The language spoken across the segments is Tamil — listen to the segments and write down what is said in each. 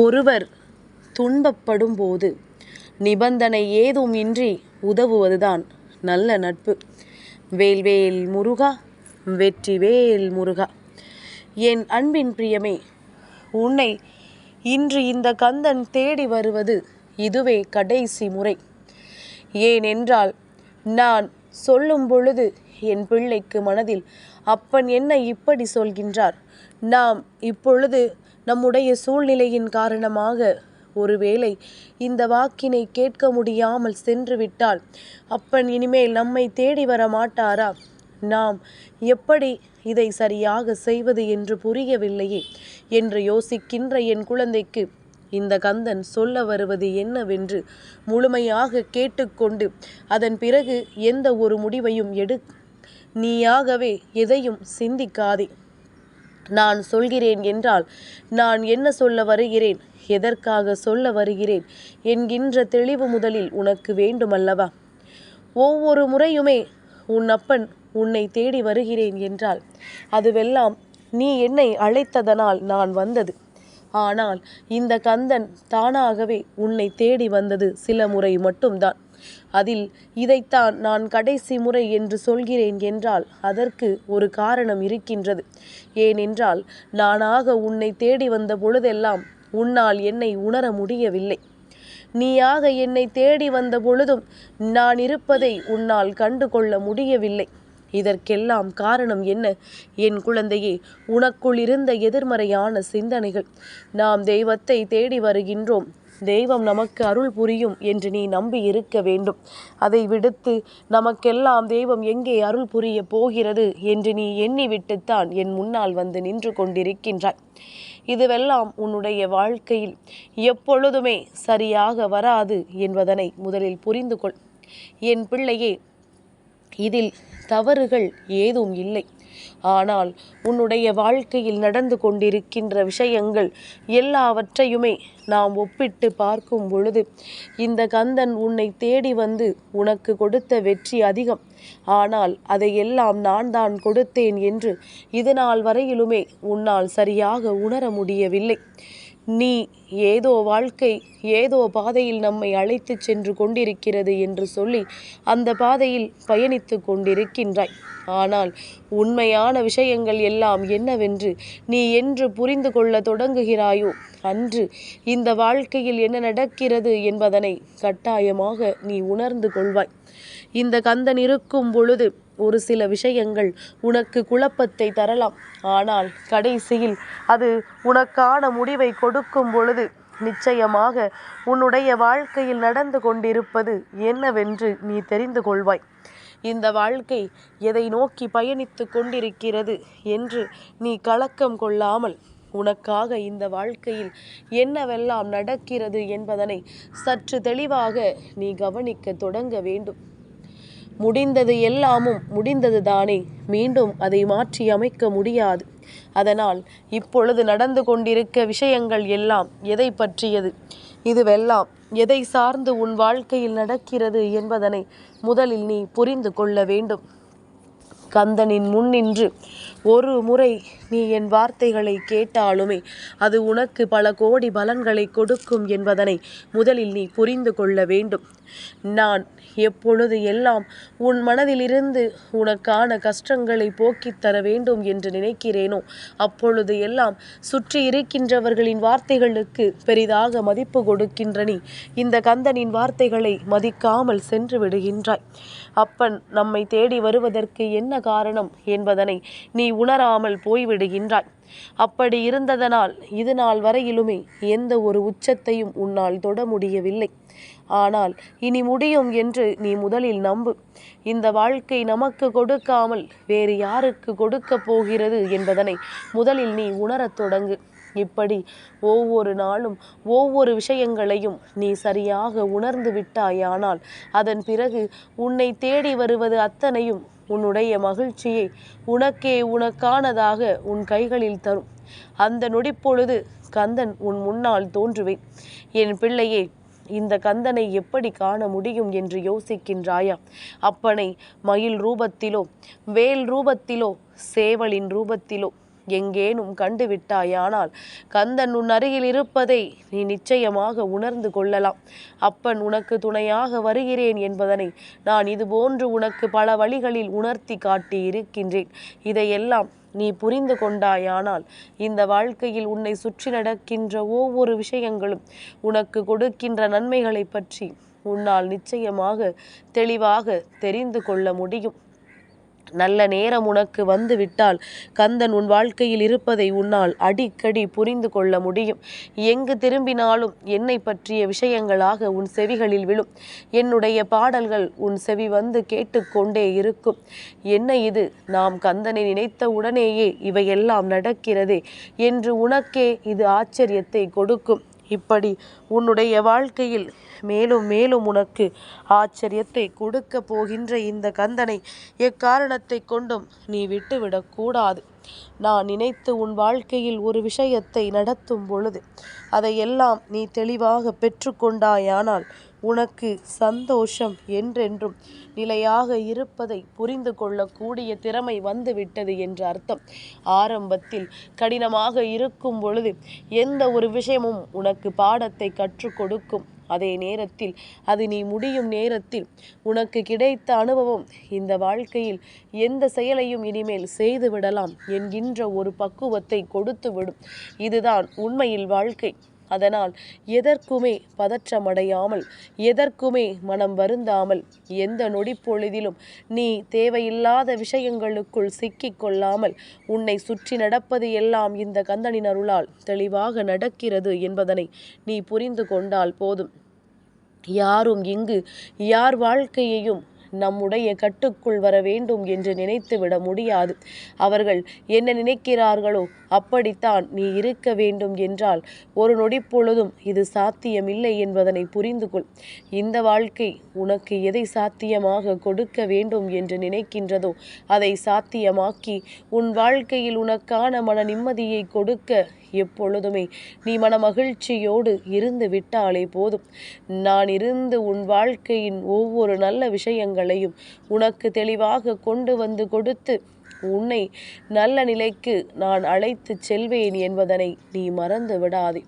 ஒருவர் துன்பப்படும் போது நிபந்தனை ஏதும் இன்றி உதவுவதுதான் நல்ல நட்பு. வேல்வேல் முருகா வெற்றிவேல் முருகா. என் அன்பின் பிரியமே உன்னை இன்று இந்த கந்தன் தேடி வருவது இதுவே கடைசி முறை. ஏனென்றால் நான் சொல்லும் பொழுது என் பிள்ளைக்கு மனதில் அப்பன் என்ன இப்படி சொல்கின்றார்? நாம் இப்பொழுது நம்முடைய சூழ்நிலையின் காரணமாக ஒருவேளை இந்த வாக்கினை கேட்க முடியாமல் சென்று விட்டால் அப்பன் இனிமேல் நம்மை தேடி வர மாட்டாரா? நாம் எப்படி இதை சரியாக செய்வது என்று புரியவில்லையே என்று யோசிக்கின்ற என் குழந்தைக்கு இந்த கந்தன் சொல்ல வருவது என்னவென்று முழுமையாக கேட்டுக்கொண்டு அதன் பிறகு எந்த ஒரு முடிவையும் எடு நீயாகவே எதையும் சிந்திக்காதே. நான் சொல்கிறேன் என்றால் நான் என்ன சொல்ல வருகிறேன்? எதற்காக சொல்ல வருகிறேன்? என்கின்ற தெளிவு முதலில் உனக்கு வேண்டுமல்லவா? ஒவ்வொரு முறையுமே உன் அப்பன் உன்னை தேடி வருகிறேன் என்றால் அதுவெல்லாம் நீ என்னை அழைத்ததனால் நான் வந்தது. ஆனால் இந்த கந்தன் தானாகவே உன்னை தேடி வந்தது சில முறை மட்டும்தான். அதில் இதைத்தான் நான் கடைசி முறை என்று சொல்கிறேன் என்றால் அதற்கு ஒரு காரணம் இருக்கின்றது. ஏனென்றால் நானாக உன்னை தேடி வந்த பொழுதெல்லாம் உன்னால் என்னை உணர முடியவில்லை. நீயாக என்னை தேடி வந்த பொழுதும் நான் இருப்பதை உன்னால் கண்டு கொள்ள முடியவில்லை. இதற்கெல்லாம் காரணம் என்ன? என் குழந்தையே உனக்குள் இருந்த எதிர்மறையான சிந்தனைகள். நாம் தெய்வத்தை தேடி வருகின்றோம். தெய்வம் நமக்கு அருள் புரியும் என்று நீ நம்பி இருக்க வேண்டும். அதை விடுத்து நமக்கெல்லாம் தெய்வம் எங்கே அருள் புரிய போகிறது என்று நீ எண்ணிவிட்டுத்தான் என் முன்னால் வந்து நின்று கொண்டிருக்கின்றாய். இதுவெல்லாம் உன்னுடைய வாழ்க்கையில் எப்பொழுதுமே சரியாக வராது என்பதனை முதலில் புரிந்து கொள் என் பிள்ளையே இதில் தவறுகள் ஏதும் இல்லை. ஆனால் உன்னுடைய வாழ்க்கையில் நடந்து கொண்டிருக்கின்ற விஷயங்கள் எல்லாவற்றையுமே நாம் ஒப்பிட்டு பார்க்கும் பொழுது இந்த கந்தன் உன்னை தேடி வந்து உனக்கு கொடுத்த வெற்றி அதிகம். ஆனால் அதையெல்லாம் நான் தான் கொடுத்தேன் என்று இதனால் வரையிலுமே உன்னால் சரியாக உணர முடியவில்லை. நீ ஏதோ வாழ்க்கை ஏதோ பாதையில் நம்மை அழைத்து சென்று கொண்டிருக்கிறது என்று சொல்லி அந்த பாதையில் பயணித்து கொண்டிருக்கின்றாய். ஆனால் உண்மையான விஷயங்கள் எல்லாம் என்னவென்று நீ என்று புரிந்து கொள்ள தொடங்குகிறாயோ? அன்று இந்த வாழ்க்கையில் என்ன நடக்கிறது என்பதனை கட்டாயமாக நீ உணர்ந்து கொள்வாய். இந்த கந்தன் இருக்கும் பொழுது ஒரு சில விஷயங்கள் உனக்கு குழப்பத்தை தரலாம். ஆனால் கடைசியில் அது உனக்கான முடிவை கொடுக்கும் பொழுது நிச்சயமாக உன்னுடைய வாழ்க்கையில் நடந்து கொண்டிருப்பது என்னவென்று நீ தெரிந்து கொள்வாய். இந்த வாழ்க்கை எதை நோக்கி பயணித்து கொண்டிருக்கிறது என்று நீ கலக்கம் கொள்ளாமல் உனக்காக இந்த வாழ்க்கையில் என்னவெல்லாம் நடக்கிறது என்பதனை சற்று தெளிவாக நீ கவனிக்க தொடங்க வேண்டும். முடிந்தது எல்லாமும் முடிந்தது தானே மீண்டும் அதை மாற்றி அமைக்க முடியாது. அதனால் இப்பொழுது நடந்து கொண்டிருக்க விஷயங்கள் எல்லாம் எதை பற்றியது? இதுவெல்லாம் எதை சார்ந்து உன் வாழ்க்கையில் நடக்கிறது என்பதனை முதலில் நீ புரிந்து கொள்ள வேண்டும். கந்தனின் முன்னின்று ஒரு முறை நீ என் வார்த்தைகளை கேட்டாலுமே அது உனக்கு பல கோடி பலன்களை கொடுக்கும் என்பதனை முதலில் நீ புரிந்து கொள்ள வேண்டும். நான் எப்பொழுது எல்லாம் உன் மனதிலிருந்து உனக்கான கஷ்டங்களை போக்கித் தர வேண்டும் என்று நினைக்கிறேனோ அப்பொழுது எல்லாம் சுற்றி இருக்கின்றவர்களின் வார்த்தைகளுக்கு பெரிதாக மதிப்பு கொடுக்கின்ற நீ இந்த கந்தனின் வார்த்தைகளை மதிக்காமல் சென்று விடுகின்றாய். அப்பன் நம்மை தேடி வருவதற்கு என்ன காரணம் என்பதனை நீ உணராமல் போய்விடுகின்றாய். அப்படி இருந்ததனால் இது நாள் வரையிலுமே எந்த ஒரு உச்சத்தையும் உன்னால் தொட முடியவில்லை. ஆனால் இனி முடியும் என்று நீ முதலில் நம்பு. இந்த வாழ்க்கை நமக்கு கொடுக்காமல் வேறு யாருக்கு கொடுக்க போகிறது என்பதனை முதலில் நீ உணரத் தொடங்கு. இப்படி ஒவ்வொரு நாளும் ஒவ்வொரு விஷயங்களையும் நீ சரியாக உணர்ந்து விட்டாயானால் அதன் பிறகு உன்னை தேடி வருவது அத்தனையும் உன்னுடைய மகிழ்ச்சியை உனக்கே உனக்கானதாக உன் கைகளில் தரும். அந்த நொடிப்பொழுது கந்தன் உன் முன்னால் தோன்றுவேன். என் பிள்ளையே இந்த கந்தனை எப்படி காண முடியும் என்று யோசிக்கின்றாயா? அப்பனை மயில் ரூபத்திலோ வேல் ரூபத்திலோ சேவலின் ரூபத்திலோ எங்கேனும் கண்டுவிட்டாயானால் கந்தன் உன் அருகில் இருப்பதை நீ நிச்சயமாக உணர்ந்து கொள்ளலாம். அப்பன் உனக்கு துணையாக வருகிறேன் என்பதனை நான் இதுபோன்று உனக்கு பல வழிகளில் உணர்த்தி காட்டி இருக்கின்றேன் இதையெல்லாம் நீ புரிந்து கொண்டாயானால் இந்த வாழ்க்கையில் உன்னை சுற்றி நடக்கின்ற ஒவ்வொரு விஷயங்களும் உனக்கு கொடுக்கின்ற நன்மைகளை பற்றி உன்னால் நிச்சயமாக தெளிவாக தெரிந்து கொள்ள முடியும். நல்ல நேரம் உனக்கு வந்து விட்டால் கந்தன் உன் வாழ்க்கையில் இருப்பதை உன்னால் அடிக்கடி புரிந்து கொள்ள முடியும். எங்கு திரும்பினாலும் என்னை பற்றிய விஷயங்களாக உன் செவிகளில் விழும். என்னுடைய பாடல்கள் உன் செவி வந்து கேட்டுக்கொண்டே இருக்கும். என்ன இது? நாம் கந்தனை நினைத்த உடனேயே இவையெல்லாம் நடக்கிறதே என்று உனக்கே இது ஆச்சரியத்தை கொடுக்கும். இப்படி உன்னுடைய வாழ்க்கையில் மேலும் மேலும் உனக்கு ஆச்சரியத்தை கொடுக்க போகின்ற இந்த கந்தனை எக்காரணத்தை கொண்டும் நீ விட்டுவிடக்கூடாது நான் நினைத்து உன் வாழ்க்கையில் ஒரு விஷயத்தை நடத்தும் பொழுது அதையெல்லாம் நீ தெளிவாக பெற்றுக்கொண்டாயானால் உனக்கு சந்தோஷம் என்றென்றும் நிலையாக இருப்பதை புரிந்து கொள்ளக்கூடிய திறமை வந்துவிட்டது என்று அர்த்தம். ஆரம்பத்தில் கடினமாக இருக்கும் பொழுது எந்த ஒரு விஷயமும் உனக்கு பாடத்தை கற்றுக் கொடுக்கும். அதே நேரத்தில் அது நீ முடியும் நேரத்தில் உனக்கு கிடைத்த அனுபவம் இந்த வாழ்க்கையில் எந்த செயலையும் இனிமேல் செய்து விடலாம் என்கின்ற ஒரு பக்குவத்தை கொடுத்துவிடும். இதுதான் உண்மையில் வாழ்க்கை. அதனால் எதற்குமே பதற்றமடையாமல் எதற்குமே மனம் வருந்தாமல் எந்த நொடி பொழுதிலும் நீ தேவையில்லாத விஷயங்களுக்குள் சிக்கிக் கொள்ளாமல் உன்னை சுற்றி நடப்பது எல்லாம் இந்த கந்தனின் அருளால் தெளிவாக நடக்கிறது என்பதனை நீ புரிந்து கொண்டால் போதும். யாரும் இங்கு யார் வாழ்க்கையையும் நம்முடைய கட்டுக்குள் வர வேண்டும் என்று நினைத்து விட முடியாது. அவர்கள் என்ன நினைக்கிறார்களோ அப்படித்தான் நீ இருக்க வேண்டும் என்றால் ஒரு நொடி பொழுதும் இது சாத்தியமில்லை என்பதனை புரிந்து கொள். இந்த வாழ்க்கை உனக்கு எதை சாத்தியமாக கொடுக்க வேண்டும் என்று நினைக்கின்றதோ அதை சாத்தியமாக்கி உன் வாழ்க்கையில் உனக்கான மன நிம்மதியை கொடுக்க எப்பொழுதுமே நீ மன மகிழ்ச்சியோடு இருந்து விட்டாலே போதும். நான் இருந்து உன் வாழ்க்கையின் ஒவ்வொரு நல்ல விஷயங்களையும் உனக்கு தெளிவாக கொண்டு வந்து கொடுத்து உன்னை நல்ல நிலைக்கு நான் அழைத்து செல்வேன் என்பதனை நீ மறந்து விடாதே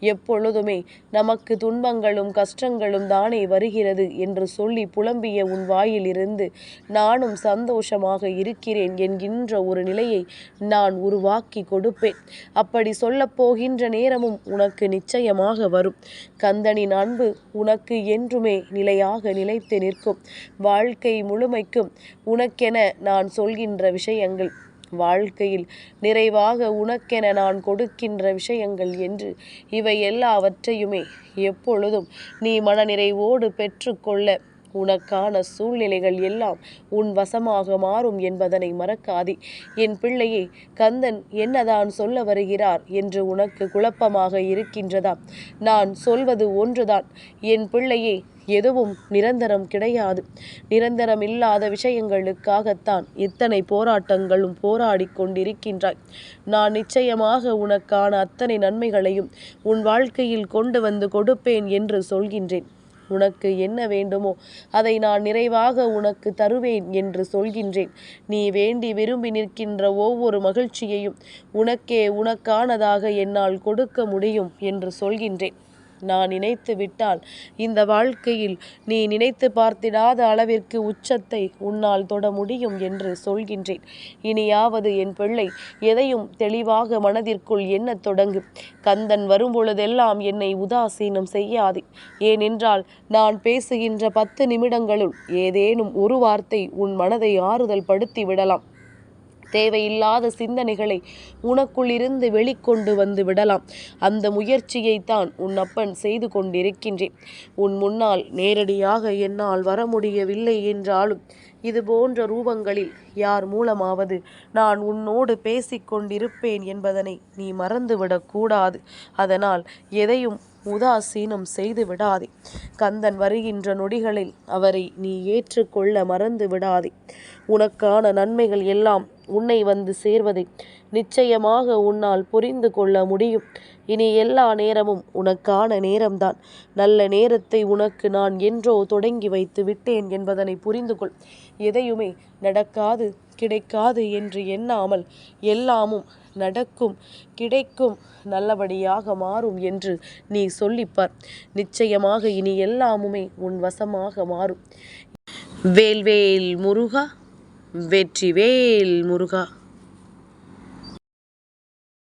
எப்பொழுதுமே நமக்கு துன்பங்களும் கஷ்டங்களும் தானே வருகிறது என்று சொல்லி புலம்பிய உன் வாயிலிருந்து நானும் சந்தோஷமாக இருக்கிறேன் என்கின்ற ஒரு நிலையை நான் உருவாக்கி கொடுப்பேன். அப்படி சொல்லப் போகின்ற நேரமும் உனக்கு நிச்சயமாக வரும். கந்தனின் அன்பு உனக்கு என்றுமே நிலையாக நிலைத்து நிற்கும். வாழ்க்கை முழுமைக்கும் உனக்கென நான் சொல்கின்ற விஷயங்கள் வாழ்க்கையில் நிறைவாக உனக்கென நான் கொடுக்கின்ற விஷயங்கள் என்று இவை எல்லாவற்றையுமே எப்பொழுதும் நீ மனநிறைவோடு பெற்றுக்கொள்ள உனக்கான சூழ்நிலைகள் எல்லாம் உன் வசமாக மாறும் என்பதனை மறக்காதே. என் பிள்ளையே கந்தன் என்னதான் சொல்ல வருகிறார் என்று உனக்கு குழப்பமாக இருக்கின்றதா? நான் சொல்வது ஒன்றுதான். என் பிள்ளையே எதுவும் நிரந்தரம் கிடையாது. நிரந்தரம் இல்லாத விஷயங்களுக்காகத்தான் இத்தனை போராட்டங்களும் போராடி கொண்டிருக்கின்றாய். நான் நிச்சயமாக உனக்கான அத்தனை நன்மைகளையும் உன் வாழ்க்கையில் கொண்டு வந்து கொடுப்பேன் என்று சொல்கின்றேன். உனக்கு என்ன வேண்டுமோ அதை நான் நிறைவாக உனக்கு தருவேன் என்று சொல்கின்றேன். நீ வேண்டி விரும்பி நிற்கின்ற ஒவ்வொரு மகிழ்ச்சியையும் உனக்கே உனக்கானதாக என்னால் கொடுக்க முடியும் என்று சொல்கின்றேன். நான் நினைத்து விட்டால். இந்த வாழ்க்கையில் நீ நினைத்து பார்த்திடாத அளவிற்கு உச்சத்தை உன்னால் தொட முடியும் என்று சொல்கின்றேன். இனியாவது என் பிள்ளை எதையும் தெளிவாக மனதிற்குள் எண்ணத் தொடங்கு. கந்தன் வரும்பொழுதெல்லாம் என்னை உதாசீனம் செய்யாதே. ஏனென்றால் நான் பேசுகின்ற பத்து நிமிடங்களுள் ஏதேனும் ஒரு வார்த்தை உன் மனதை ஆறுதல் படுத்தி விடலாம். தேவையில்லாத சிந்தனைகளை உனக்குள்ளிருந்து வெளிக்கொண்டு வந்து விடலாம். அந்த முயற்சியைத்தான் உன் அப்பன் செய்து கொண்டிருக்கின்றேன். உன் முன்னால் நேரடியாக என்னால் வர முடியவில்லை என்றாலும் இது போன்ற ரூபங்களில் யார் மூலமாவது நான் உன்னோடு பேசிக்கொண்டிருப்பேன் என்பதனை நீ மறந்துவிடக்கூடாது அதனால் எதையும் உதாசீனம் செய்து விடாதே. கந்தன் வருகின்ற நொடிகளில் அவரை நீ ஏற்றுக்கொள்ள மறந்து விடாதே. உனக்கான நன்மைகள் எல்லாம் உன்னை வந்து சேர்வதை. நிச்சயமாக உன்னால் புரிந்து கொள்ள முடியும். இனி எல்லா நேரமும் உனக்கான நேரம்தான். நல்ல நேரத்தை உனக்கு நான் என்றோ தொடங்கி வைத்து விட்டேன் என்பதனை புரிந்து கொள். எதையுமே நடக்காது கிடைக்காது என்று எண்ணாமல் எல்லாமும் நடக்கும் கிடைக்கும் நல்லபடியாக மாறும் என்று நீ சொல்லிப்பார். நிச்சயமாக இனி எல்லாமுமே உன் வசமாக மாறும். வேல்வேல் முருகா. வெற்றிவேல் முருகா.